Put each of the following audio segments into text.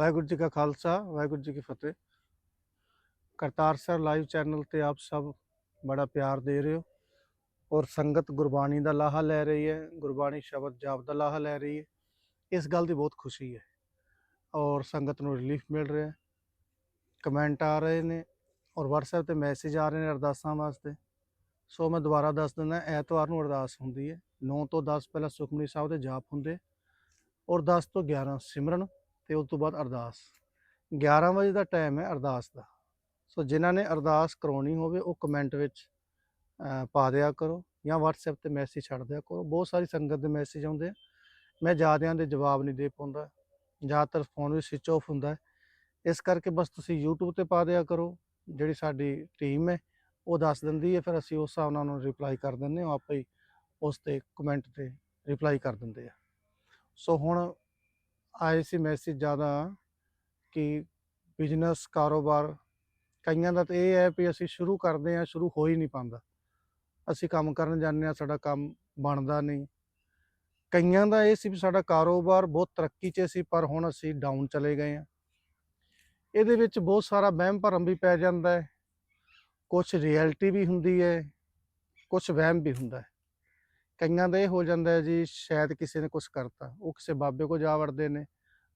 ਵਾਹਿਗੁਰੂ ਜੀ ਕਾ ਖਾਲਸਾ, ਵਾਹਿਗੁਰੂ ਜੀ ਕੀ ਫਤਿਹ। Kartar sir live channel ਤੇ ਆਪ ਸਭ ਬੜਾ ਪਿਆਰ ਦੇ ਰਹੇ ਹੋ ਔਰ ਸੰਗਤ ਗੁਰਬਾਣੀ ਦਾ ਲਾਹਾ ਲੈ ਰਹੀ ਹੈ, ਗੁਰਬਾਣੀ ਸ਼ਬਦ ਜਾਪ ਦਾ ਲਾਹਾ ਲੈ ਰਹੀ ਹੈ। ਇਸ ਗੱਲ ਦੀ ਬਹੁਤ ਖੁਸ਼ੀ ਹੈ ਔਰ ਸੰਗਤ ਨੂੰ ਰਿਲੀਫ ਮਿਲ ਰਿਹਾ ਹੈ। ਕਮੈਂਟ ਆ ਰਹੇ ਨੇ ਔਰ WhatsApp ਤੇ ਮੈਸੇਜ ਆ ਰਹੇ ਨੇ ਅਰਦਾਸਾਂ ਵਾਸਤੇ। ਸੋ ਮੈਂ ਦੁਬਾਰਾ ਦੱਸ ਦਿੰਦਾ, ਐਤਵਾਰ ਨੂੰ ਅਰਦਾਸ ਹੁੰਦੀ ਹੈ। 9 ਤੋਂ 10 ਪਹਿਲਾਂ ਸੁਖਮਨੀ ਸਾਹਿਬ ਦੇ ਜਾਪ ਹੁੰਦੇ ਔਰ 10 ਤੋਂ 11 ਸਿਮਰਨ ਤੇ ਉਸ ਤੋਂ ਬਾਅਦ ਅਰਦਾਸ। 11 ਵਜੇ ਦਾ ਟਾਈਮ ਹੈ ਅਰਦਾਸ ਦਾ। ਸੋ ਜਿਨ੍ਹਾਂ ਨੇ ਅਰਦਾਸ ਕਰਾਉਣੀ ਹੋਵੇ, ਉਹ ਕਮੈਂਟ ਵਿੱਚ ਪਾ ਦਿਆ ਕਰੋ ਜਾਂ WhatsApp ਤੇ ਮੈਸੇਜ ਛੱਡ ਦਿਆ ਕਰੋ। ਬਹੁਤ ਸਾਰੀ ਸੰਗਤ ਦੇ ਮੈਸੇਜ ਆਉਂਦੇ ਆ। ਮੈਂ ਜ਼ਿਆਦਿਆਂ ਦੇ ਜਵਾਬ ਨਹੀਂ ਦੇ ਪਾਉਂਦਾ। ਜ਼ਿਆਦਾਤਰ ਫੋਨ ਵੀ ਸਵਿਚ ਆਫ ਹੁੰਦਾ ਇਸ ਕਰਕੇ ਬਸ ਤੁਸੀਂ YouTube ਤੇ ਪਾ ਦਿਆ ਕਰੋ। ਜਿਹੜੀ ਸਾਡੀ ਟੀਮ ਹੈ, ਉਹ ਦੱਸ ਦਿੰਦੀ ਹੈ। ਫਿਰ ਅਸੀਂ ਉਸ ਹਿਸਾਬ ਨਾਲ ਉਹਨਾਂ ਨੂੰ ਰਿਪਲਾਈ ਕਰ ਦਿੰਦੇ ਹਾਂ। ਆਪੇ ਹੀ ਉਸ ਤੇ ਕਮੈਂਟ ਤੇ ਰਿਪਲਾਈ ਕਰ ਦਿੰਦੇ ਆ। ਸੋ ਹੁਣ ਆਏ ਸੀ ਮੈਸੇਜ ਜ਼ਿਆਦਾ ਕਿ ਬਿਜ਼ਨਸ ਕਾਰੋਬਾਰ, ਕਈਆਂ ਦਾ ਤਾਂ ਇਹ ਹੈ ਵੀ ਅਸੀਂ ਸ਼ੁਰੂ ਕਰਦੇ ਹਾਂ, ਸ਼ੁਰੂ ਹੋ ਹੀ ਨਹੀਂ ਪਾਉਂਦਾ। ਅਸੀਂ ਕੰਮ ਕਰਨ ਜਾਂਦੇ ਹਾਂ, ਸਾਡਾ ਕੰਮ ਬਣਦਾ ਨਹੀਂ। ਕਈਆਂ ਦਾ ਇਹ ਸੀ ਵੀ ਸਾਡਾ ਕਾਰੋਬਾਰ ਬਹੁਤ ਤਰੱਕੀ 'ਚ ਸੀ, ਪਰ ਹੁਣ ਅਸੀਂ ਡਾਊਨ ਚਲੇ ਗਏ ਹਾਂ। ਇਹਦੇ ਵਿੱਚ ਬਹੁਤ ਸਾਰਾ ਵਹਿਮ ਭਰਮ ਵੀ ਪੈ ਜਾਂਦਾ ਹੈ। ਕੁਝ ਰਿਐਲਿਟੀ ਵੀ ਹੁੰਦੀ ਹੈ ਕੁਝ ਵਹਿਮ ਵੀ ਹੁੰਦਾ ਹੈ। ਕਈਆਂ ਦਾ ਇਹ ਹੋ ਜਾਂਦਾ ਹੈ ਜੀ ਸ਼ਾਇਦ ਕਿਸੇ ਨੇ ਕੁਝ ਕਰਤਾ ਉਹ ਕਿਸੇ ਬਾਬੇ ਕੋ ਜਾ ਵੜਦੇ ਨੇ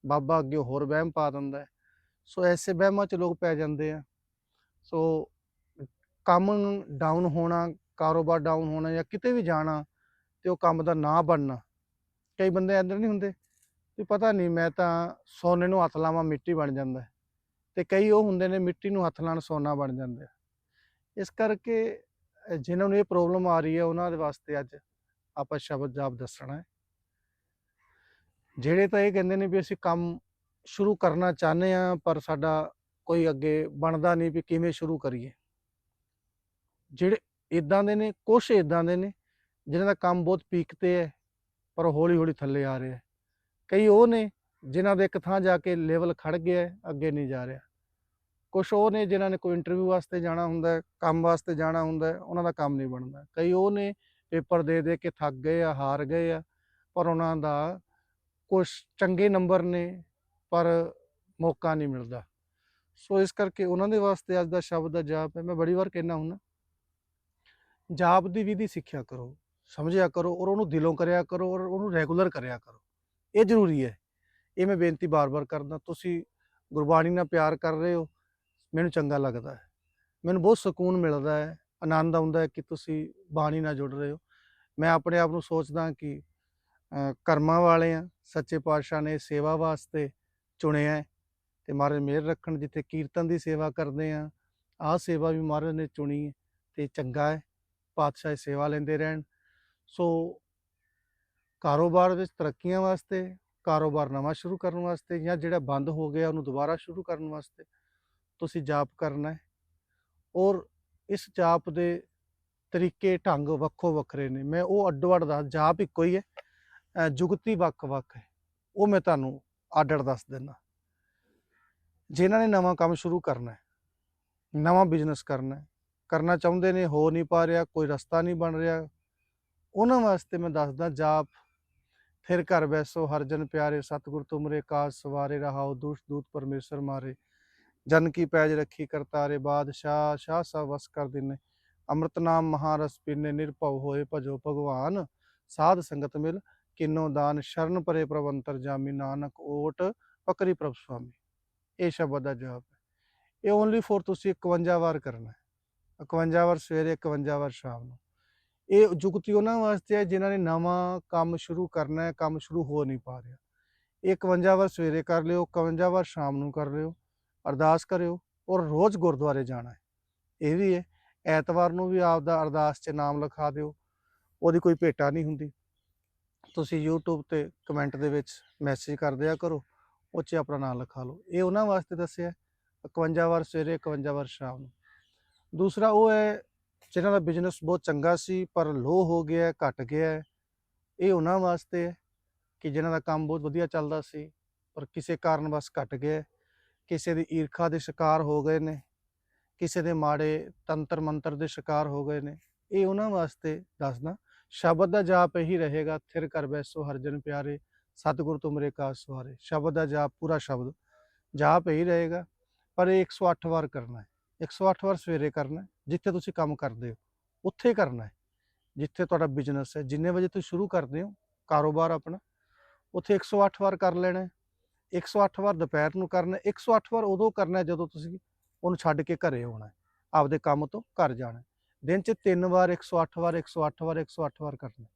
ਬਾਬਾ ਅੱਗੇ ਹੋਰ ਵਹਿਮ ਪਾ ਦਿੰਦਾ ਹੈ। ਸੋ ਐਸੇ ਵਹਿਮਾਂ 'ਚ ਲੋਕ ਪੈ ਜਾਂਦੇ ਆ। ਸੋ ਕੰਮ ਡਾਊਨ ਹੋਣਾ ਕਾਰੋਬਾਰ ਡਾਊਨ ਹੋਣਾ ਜਾਂ ਕਿਤੇ ਵੀ ਜਾਣਾ ਤੇ ਉਹ ਕੰਮ ਦਾ ਨਾ ਬਣਨਾ ਕਈ ਬੰਦੇ ਐਦਾਂ ਨਹੀਂ ਹੁੰਦੇ ਵੀ ਪਤਾ ਨਹੀਂ ਮੈਂ ਤਾਂ ਸੋਨੇ ਨੂੰ ਹੱਥ ਲਾਵਾਂ ਮਿੱਟੀ ਬਣ ਜਾਂਦਾ ਹੈ। ਤੇ ਕਈ ਉਹ ਹੁੰਦੇ ਨੇ ਮਿੱਟੀ ਨੂੰ ਹੱਥ ਲਾਉਣ ਸੋਨਾ ਬਣ ਜਾਂਦਾ ਇਸ ਕਰਕੇ ਅ, ਜਿਨ੍ਹਾਂ ਨੂੰ ਇਹ ਪ੍ਰੋਬਲਮ ਆ ਰਹੀ ਹੈ ਉਹਨਾਂ ਦੇ ਵਾਸਤੇ ਅੱਜ ਆਪਾਂ ਸ਼ਬਦ ਜਾਪ ਦੱਸਣਾ ਹੈ। ਜਿਹੜੇ ਤਾਂ ਇਹ ਕਹਿੰਦੇ ਨੇ ਵੀ ਅਸੀਂ ਕੰਮ ਸ਼ੁਰੂ ਕਰਨਾ ਚਾਹੁੰਦੇ ਆ ਪਰ ਸਾਡਾ ਕੋਈ ਅੱਗੇ ਬਣਦਾ ਨਹੀਂ ਵੀ ਕਿਵੇਂ ਸ਼ੁਰੂ ਕਰੀਏ। ਜਿਹੜੇ ਇਦਾਂ ਦੇ ਨੇ ਕੁਝ ਇਦਾਂ ਦੇ ਨੇ ਜਿਨ੍ਹਾਂ ਦਾ ਕੰਮ ਬਹੁਤ ਪੀਕ ਤੇ ਹੈ ਪਰ ਹੌਲੀ ਹੌਲੀ ਥੱਲੇ ਆ ਰਿਹਾ ਕਈ ਉਹ ਨੇ ਜਿਨ੍ਹਾਂ ਦੇ ਇੱਕ ਥਾਂ ਜਾ ਕੇ ਲੈਵਲ ਖੜ ਗਿਆ ਹੈ, ਅੱਗੇ ਨਹੀਂ ਜਾ ਰਿਹਾ। ਕੁਝ ਉਹ ਨੇ ਜਿਨ੍ਹਾਂ ਨੇ ਕੋਈ ਇੰਟਰਵਿਊ ਵਾਸਤੇ ਜਾਣਾ ਹੁੰਦਾ ਕੰਮ ਵਾਸਤੇ ਜਾਣਾ ਹੁੰਦਾ ਉਹਨਾਂ ਦਾ ਕੰਮ ਨਹੀਂ ਬਣਦਾ। ਕਈ ਉਹ ਨੇ ਪੇਪਰ ਦੇ ਦੇ ਕੇ ਥੱਕ ਗਏ ਆ, ਹਾਰ ਗਏ ਆ, ਪਰ ਉਹਨਾਂ ਦਾ ਕੁਝ ਚੰਗੇ ਨੰਬਰ ਨੇ, ਪਰ ਮੌਕਾ ਨਹੀਂ ਮਿਲਦਾ। ਸੋ ਇਸ ਕਰਕੇ ਉਹਨਾਂ ਦੇ ਵਾਸਤੇ ਅੱਜ ਦਾ ਸ਼ਬਦ ਦਾ ਜਾਪ ਹੈ। ਮੈਂ ਬੜੀ ਵਾਰ ਕਹਿਣਾ ਹੁੰਦਾ, ਜਾਪ ਦੀ ਵਿਧੀ ਸਿੱਖਿਆ ਕਰੋ, ਸਮਝਿਆ ਕਰੋ ਔਰ ਉਹਨੂੰ ਦਿਲੋਂ ਕਰਿਆ ਕਰੋ ਔਰ ਉਹਨੂੰ ਰੈਗੂਲਰ ਕਰਿਆ ਕਰੋ। ਇਹ ਜ਼ਰੂਰੀ ਹੈ। ਇਹ ਮੈਂ ਬੇਨਤੀ ਬਾਰ-ਬਾਰ ਕਰਦਾ, ਤੁਸੀਂ ਗੁਰਬਾਣੀ ਨਾਲ ਪਿਆਰ ਕਰ ਰਹੇ ਹੋ, ਮੈਨੂੰ ਚੰਗਾ ਲੱਗਦਾ ਹੈ। ਮੈਨੂੰ ਬਹੁਤ ਸਕੂਨ ਮਿਲਦਾ ਹੈ, ਆਨੰਦ ਆਉਂਦਾ ਹੈ ਕਿ ਤੁਸੀਂ ਬਾਣੀ ਨਾਲ ਜੁੜ ਰਹੇ ਹੋ। ਮੈਂ ਆਪਣੇ ਆਪ ਨੂੰ ਸੋਚਦਾ ਕਿ ਕਰਮਾਂ ਵਾਲੇ ਆ ਸੱਚੇ ਪਾਤਸ਼ਾਹ ਨੇ ਸੇਵਾ ਵਾਸਤੇ ਚੁਣਿਆ ਹੈ ਤੇ ਮਹਾਰਾਜ ਮਿਹਰ ਰੱਖਣ ਜਿੱਥੇ ਕੀਰਤਨ ਦੀ ਸੇਵਾ ਕਰਦੇ ਆ ਆਹ ਸੇਵਾ ਵੀ ਮਹਾਰਾਜ ਨੇ ਚੁਣੀ ਹੈ ਤੇ ਚੰਗਾ ਹੈ, ਪਾਤਸ਼ਾਹ ਸੇਵਾ ਲੈਂਦੇ ਰਹਿਣ। ਸੋ ਕਾਰੋਬਾਰ ਵਿੱਚ ਤਰੱਕੀਆਂ ਵਾਸਤੇ, ਕਾਰੋਬਾਰ ਨਵਾਂ ਸ਼ੁਰੂ ਕਰਨ ਵਾਸਤੇ ਜਾਂ ਜਿਹੜਾ ਬੰਦ ਹੋ ਗਿਆ ਉਹਨੂੰ ਦੁਬਾਰਾ ਸ਼ੁਰੂ ਕਰਨ ਵਾਸਤੇ ਤੁਸੀਂ ਜਾਪ ਕਰਨਾ ਹੈ ਔਰ ਇਸ ਜਾਪ ਦੇ ਤਰੀਕੇ, ਢੰਗ ਵੱਖੋ ਵੱਖਰੇ ਨੇ। ਮੈਂ ਉਹ ਅੱਡੋ ਅੱਡ ਦਾ ਜਾਪ ਇੱਕੋ ਹੀ ਹੈ। ਜੁਗਤੀ ਵੱਖ-ਵੱਖ ਹੈ। ਉਹ ਮੈਂ ਤੁਹਾਨੂੰ ਅੱਡ ਅੱਡ ਦੱਸ ਦਿੰਦਾ। ਜਿਨ੍ਹਾਂ ਨੇ ਨਵਾਂ ਕੰਮ ਸ਼ੁਰੂ ਕਰਨਾ ਹੈ, ਨਵਾਂ ਬਿਜ਼ਨਸ ਕਰਨਾ ਹੈ, ਕਰਨਾ ਚਾਹੁੰਦੇ ਨੇ, ਹੋ ਨਹੀਂ ਪਾ ਰਿਹਾ, ਕੋਈ ਰਸਤਾ ਨਹੀਂ ਬਣ ਰਿਹਾ, ਉਹਨਾਂ ਵਾਸਤੇ ਮੈਂ ਦੱਸਦਾ ਜਾਪ ਫਿਰ ਘਰ ਬੈਸੋ ਹਰਜਨ ਪਿਆਰੇ, ਸਤਿਗੁਰ ਤੁਮਰੇ, ਕਾਜ ਸਵਾਰੇ, ਰਹਾਓ ਦੁਸ਼ ਦੂਤ ਪਰਮੇਸ਼ਰ ਮਾਰੇ। ਜਨ ਕੀ ਪੈਜ ਰੱਖੀ ਕਰਤਾਰੇ, ਬਾਦਸ਼ਾਹ, ਸ਼ਾਹ ਸਭ ਵਸ ਕਰ ਦਿਨੇ ਅੰਮ੍ਰਿਤ ਨਾਮ ਮਹਾਰਸ ਪੀਨੇ ਨਿਰਭਉ ਹੋਏ ਭਜੋ ਭਗਵਾਨ, ਸਾਧ ਸੰਗਤ ਮਿਲ ਕਿਨੋ ਦਾਨ ਸ਼ਰਨ ਪਰੇ ਪ੍ਰਵੰਤਰ ਜਾਮੀ ਨਾਨਕ ਓਟ ਪਕਰੀ ਪ੍ਰਭ ਸੁਆਮੀ। ਇਹ ਸ਼ਬਦ ਦਾ ਜਵਾਬ ਹੈ। ਇਹ ਓਨਲੀ ਫੋਰ ਤੁਸੀਂ 51 ਵਾਰ ਕਰਨਾ ਹੈ। 51 ਵਾਰ ਸਵੇਰੇ 51 ਵਾਰ ਸ਼ਾਮ ਨੂੰ। ਇਹ ਜੁਗਤੀ ਉਹਨਾਂ ਵਾਸਤੇ ਹੈ ਜਿਨ੍ਹਾਂ ਨੇ ਨਵਾਂ ਕੰਮ ਸ਼ੁਰੂ ਕਰਨਾ ਹੈ, ਕੰਮ ਸ਼ੁਰੂ ਹੋ ਨਹੀਂ ਪਾ ਰਿਹਾ। ਇਹ 51 ਵਾਰ ਸਵੇਰੇ ਕਰ ਲਿਓ 51 ਵਾਰ ਸ਼ਾਮ ਨੂੰ ਕਰ ਲਿਓ, ਅਰਦਾਸ ਕਰਿਓ ਔਰ ਰੋਜ਼ ਗੁਰਦੁਆਰੇ ਜਾਣਾ ਹੈ। ਇਹ ਵੀ ਹੈ। ਐਤਵਾਰ ਨੂੰ ਵੀ ਆਪ ਦਾ ਅਰਦਾਸ 'ਚ ਨਾਮ ਲਿਖਾ ਦਿਓ ਉਹਦੀ ਕੋਈ ਭੇਟਾ ਨਹੀਂ ਹੁੰਦੀ। ਤੁਸੀਂ YouTube ਤੇ ਕਮੈਂਟ ਦੇ ਵਿੱਚ ਮੈਸੇਜ ਕਰ ਦਿਆ ਕਰੋ ਉਹ 'ਚ ਆਪਣਾ ਨਾਮ ਲਿਖਾ ਲਓ। ਇਹ ਉਹਨਾਂ ਵਾਸਤੇ ਦੱਸਿਆ 51 ਵਾਰ ਸਵੇਰੇ 51 ਵਾਰ ਸ਼ਾਮ ਨੂੰ। ਦੂਸਰਾ ਉਹ ਹੈ ਜਿਨ੍ਹਾਂ ਦਾ ਬਿਜ਼ਨਸ ਬਹੁਤ ਚੰਗਾ ਸੀ ਪਰ ਲੋ ਹੋ ਗਿਆ ਹੈ, ਘਟ ਗਿਆ ਇਹ ਉਹਨਾਂ ਵਾਸਤੇ ਹੈ ਕਿ ਜਿਨ੍ਹਾਂ ਦਾ ਕੰਮ ਬਹੁਤ ਵਧੀਆ ਚੱਲਦਾ ਸੀ ਪਰ ਕਿਸੇ ਕਾਰਨ ਬਸ ਘਟ ਗਿਆ ਕਿਸੇ ਦੀ ਈਰਖਾ ਦੇ ਸ਼ਿਕਾਰ ਹੋ ਗਏ ਨੇ ਕਿਸੇ ਦੇ ਮਾੜੇ ਤੰਤਰ ਮੰਤਰ ਦੇ ਸ਼ਿਕਾਰ ਹੋ ਗਏ ਨੇ। ਇਹ ਉਹਨਾਂ ਵਾਸਤੇ ਦੱਸਦਾ, ਸ਼ਬਦ ਦਾ ਜਾਪ ਇਹੀ ਰਹੇਗਾ, ਥਿਰ ਕਰ ਬੈਸੋ ਹਰਜਨ ਪਿਆਰੇ, ਸਤਿਗੁਰ ਤੁਮਰੇ ਕਾ ਸਵਾਰੇ। ਸ਼ਬਦ ਦਾ ਜਾਪ ਪੂਰਾ ਸ਼ਬਦ, ਜਾਪ ਹੀ ਰਹੇਗਾ, ਪਰ ਇਹ 108 ਵਾਰ ਕਰਨਾ ਹੈ। 108 ਵਾਰ ਸਵੇਰੇ ਕਰਨਾ ਹੈ, ਜਿੱਥੇ ਤੁਸੀਂ ਕੰਮ ਕਰਦੇ ਹੋ, ਉੱਥੇ ਕਰਨਾ ਹੈ, ਜਿੱਥੇ ਤੁਹਾਡਾ ਬਿਜ਼ਨਸ ਹੈ। ਜਿੰਨੇ ਵਜੇ ਤੁਸੀਂ ਸ਼ੁਰੂ ਕਰਦੇ ਹੋ, ਕਾਰੋਬਾਰ ਆਪਣਾ, ਉੱਥੇ 108 ਵਾਰ ਕਰ ਲੈਣਾ ਹੈ। 108 ਵਾਰ ਦੁਪਹਿਰ ਨੂੰ ਕਰਨਾ ਹੈ 108 ਵਾਰ ਉਦੋਂ ਕਰਨਾ ਜਦੋਂ ਤੁਸੀਂ ਉਹਨੂੰ ਛੱਡ ਕੇ ਘਰੇ ਆਉਣਾ ਆਪਦੇ ਕੰਮ ਤੋਂ ਘਰ ਜਾਣਾ ਦਿਨ 'ਚ ਤਿੰਨ ਵਾਰ 108 ਵਾਰ 108 ਵਾਰ 108 ਵਾਰ ਕਰਨਾ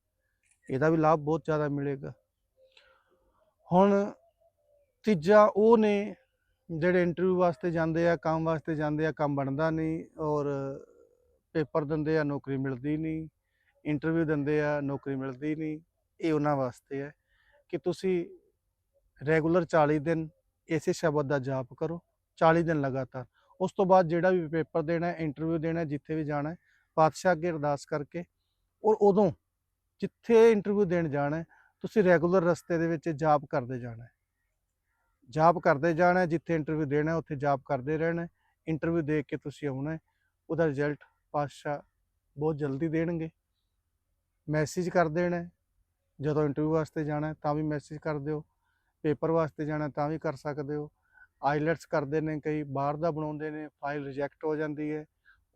ਇਹਦਾ ਵੀ ਲਾਭ ਬਹੁਤ ਜ਼ਿਆਦਾ ਮਿਲੇਗਾ। ਹੁਣ ਤੀਜਾ ਉਹ ਨੇ ਜਿਹੜੇ ਇੰਟਰਵਿਊ ਵਾਸਤੇ ਜਾਂਦੇ ਆ, ਕੰਮ ਵਾਸਤੇ ਜਾਂਦੇ ਆ, ਕੰਮ ਬਣਦਾ ਨਹੀਂ ਔਰ ਪੇਪਰ ਦਿੰਦੇ ਆ, ਨੌਕਰੀ ਮਿਲਦੀ ਨਹੀਂ। ਇੰਟਰਵਿਊ ਦਿੰਦੇ ਆ, ਨੌਕਰੀ ਮਿਲਦੀ ਨਹੀਂ। ਇਹ ਉਹਨਾਂ ਵਾਸਤੇ ਹੈ ਕਿ ਤੁਸੀਂ ਰੈਗੂਲਰ 40 ਦਿਨ ਇਸੇ ਸ਼ਬਦ ਦਾ ਜਾਪ ਕਰੋ। 40 ਦਿਨ ਲਗਾਤਾਰ। ਉਸ ਤੋਂ ਬਾਅਦ ਜਿਹੜਾ ਵੀ ਪੇਪਰ ਦੇਣਾ ਇੰਟਰਵਿਊ ਦੇਣਾ ਜਿੱਥੇ ਵੀ ਜਾਣਾ ਪਾਤਸ਼ਾਹ ਅੱਗੇ ਅਰਦਾਸ ਕਰਕੇ ਔਰ ਉਦੋਂ ਜਿੱਥੇ ਇੰਟਰਵਿਊ ਦੇਣ ਜਾਣਾ ਤੁਸੀਂ ਰੈਗੂਲਰ ਰਸਤੇ ਦੇ ਵਿੱਚ ਜਾਪ ਕਰਦੇ ਜਾਣਾ ਜਾਪ ਕਰਦੇ ਜਾਣਾ ਜਿੱਥੇ ਇੰਟਰਵਿਊ ਦੇਣਾ ਉੱਥੇ ਜਾਪ ਕਰਦੇ ਰਹਿਣਾ ਇੰਟਰਵਿਊ ਦੇ ਕੇ ਤੁਸੀਂ ਆਉਣਾ ਉਹਦਾ ਰਿਜ਼ਲਟ ਪਾਤਸ਼ਾਹ ਬਹੁਤ ਜਲਦੀ ਦੇਣਗੇ। ਮੈਸੇਜ ਕਰ ਦੇਣਾ ਜਦੋਂ ਇੰਟਰਵਿਊ ਵਾਸਤੇ ਜਾਣਾ ਤਾਂ ਵੀ ਮੈਸੇਜ ਕਰ ਦਿਓ। ਪੇਪਰ ਵਾਸਤੇ ਜਾਣਾ ਤਾਂ ਵੀ ਕਰ ਸਕਦੇ ਹੋ। ਆਈਲੈਟਸ ਕਰਦੇ ਨੇ, ਕਈ ਬਾਹਰ ਦਾ ਬਣਾਉਂਦੇ ਨੇ, ਫਾਈਲ ਰਿਜੈਕਟ ਹੋ ਜਾਂਦੀ ਹੈ।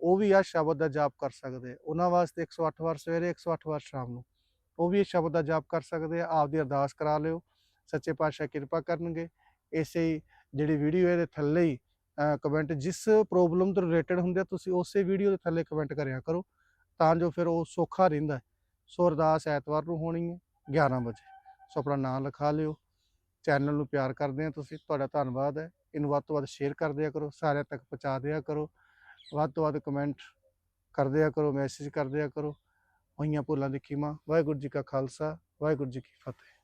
ਉਹ ਵੀ ਆ ਸ਼ਬਦ ਦਾ ਜਾਪ ਕਰ ਸਕਦੇ ਉਹਨਾਂ ਵਾਸਤੇ 108 ਵਾਰ ਸਵੇਰੇ 108 ਵਾਰ ਸ਼ਾਮ ਨੂੰ। ਉਹ ਵੀ ਇਹ ਸ਼ਬਦ ਦਾ ਜਾਪ ਕਰ ਸਕਦੇ ਆ। ਆਪਦੀ ਅਰਦਾਸ ਕਰਾ ਲਿਓ। ਸੱਚੇ ਪਾਤਸ਼ਾਹ ਕਿਰਪਾ ਕਰਨਗੇ। ਇਸੇ ਜਿਹੜੀ ਵੀਡੀਓ ਇਹਦੇ ਥੱਲੇ ਹੀ ਕਮੈਂਟ ਜਿਸ ਪ੍ਰੋਬਲਮ ਤੋਂ ਰਿਲੇਟਡ ਹੁੰਦੇ ਆ, ਤੁਸੀਂ ਉਸੇ ਵੀਡੀਓ ਦੇ ਥੱਲੇ ਕਮੈਂਟ ਕਰਿਆ ਕਰੋ। ਤਾਂ ਜੋ ਫਿਰ ਉਹ ਸੌਖਾ ਰਹਿੰਦਾ ਸੋ ਅਰਦਾਸ ਐਤਵਾਰ ਨੂੰ ਹੋਣੀ ਹੈ 11 ਵਜੇ। ਸੋ ਆਪਣਾ ਨਾਮ ਲਿਖਾ ਲਿਓ। ਚੈਨਲ ਨੂੰ ਪਿਆਰ ਕਰਦੇ ਆ ਤੁਸੀਂ, ਤੁਹਾਡਾ ਧੰਨਵਾਦ ਹੈ। ਇਹਨੂੰ ਵੱਧ ਤੋਂ ਵੱਧ ਸ਼ੇਅਰ ਕਰ ਦਿਆ ਕਰੋ, ਸਾਰਿਆਂ ਤੱਕ ਪਹੁੰਚਾ ਦਿਆ ਕਰੋ। ਵੱਧ ਤੋਂ ਵੱਧ ਕਮੈਂਟ ਕਰ ਦਿਆ ਕਰੋ ਮੈਸੇਜ ਕਰ ਦਿਆ ਕਰੋ। ਹੋਈਆਂ ਭੁੱਲਾਂ ਦੀ ਖਿਮਾ। ਵਾਹਿਗੁਰੂ ਜੀ ਕਾ ਖਾਲਸਾ, ਵਾਹਿਗੁਰੂ ਜੀ ਕੀ ਫਤਿਹ।